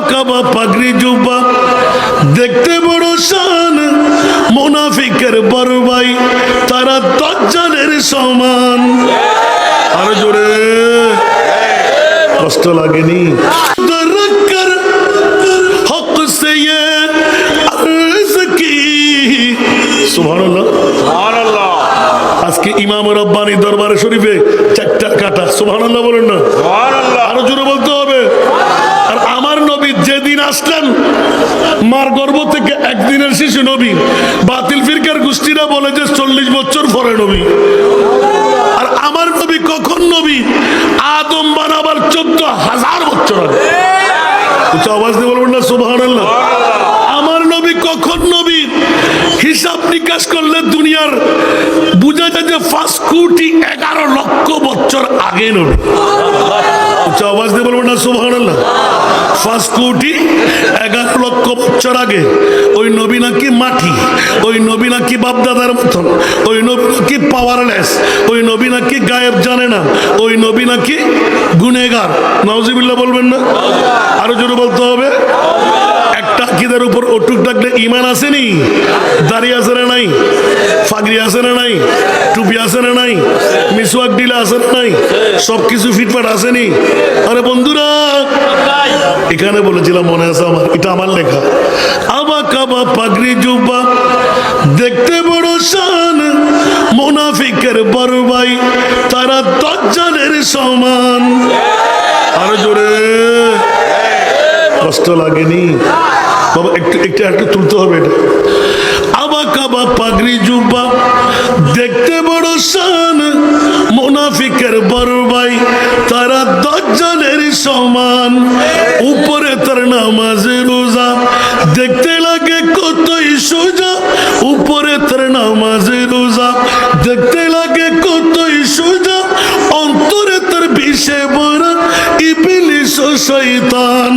কাবা পাগড়ি জুব্বা। দেখতে বড় শান মোনাফিকের বড় তারা সমান। আর জোরে। কষ্ট লাগেনি। হক আজকে ইমাম রব্বানি দরবারে শরীফে চারটা কাটা। সুবহানাল্লাহ বলেন না। আসলেন। মার গর্ভ থেকে একদিনের শিশু নবী। বাতিল ফিরকার গোষ্ঠীরা বলে যে চল্লিশ বছর পরে নবী। আর আমার নবী কখন নবী? আদম বানাবার চোদ্দ হাজার বছর আগে। আওয়াজ দিয়ে বলবেন না, সুবহানাল্লাহ। আমার নবী কখন নবী? হিসাব নিকাশ করলে দুনিয়ার বুঝা যায় যে পাঁচ কোটি এগারো লক্ষ বছর আগে নবী। উচ্চ আওয়াজ দিয়ে বলবেন না, সুবহানাল্লাহ। পাঁচ কোটি এগারো লক্ষ বছর আগে, ওই নবী নাকি মাটি, ওই নবী নাকি বাপদাদার মতন, ওই নবী নাকি পাওয়ারলেস ওই নবী নাকি গায়েব জানে না, ওই নবী নাকি গুনেগার নওজিবিল্লাহ বলবেন না? আরও জোরে বলতে হবে। একটা আকিদের উপর অটুক ডাকলে ইমান আসেনি, দাঁড়িয়ে না নাই? ফাগরি আছে না নাই? টুপি আছে না নাই? মিসওয়াক ডিলা আছে না নাই? সব কিছু ফিটফাট আসেনি আরে বন্ধুরা, এখানে বলেছিলাম মনে আছে আমার, এটা আমার লেখা। আবা কাবা পাগড়ি জুব্বা, দেখতে বড় শান, মোনাফিকের বড় ভাই তারা দজ্জালের সমান। আরও জোরে, কষ্ট লাগেনি? বাবা, একটু একটু একটু তুলতে হবে এটা। মোনাফিকের বড় ভাই, তারা দজ্জালের সমান। উপরে তার নামাজে রোজা, দেখতে লাগে কতই সোজা। উপরে তার নামাজে রোজা, দেখতে লাগে কতই সোজা। অন্তরে তার বিষে বড় ইবিলিশ ও শয়তান।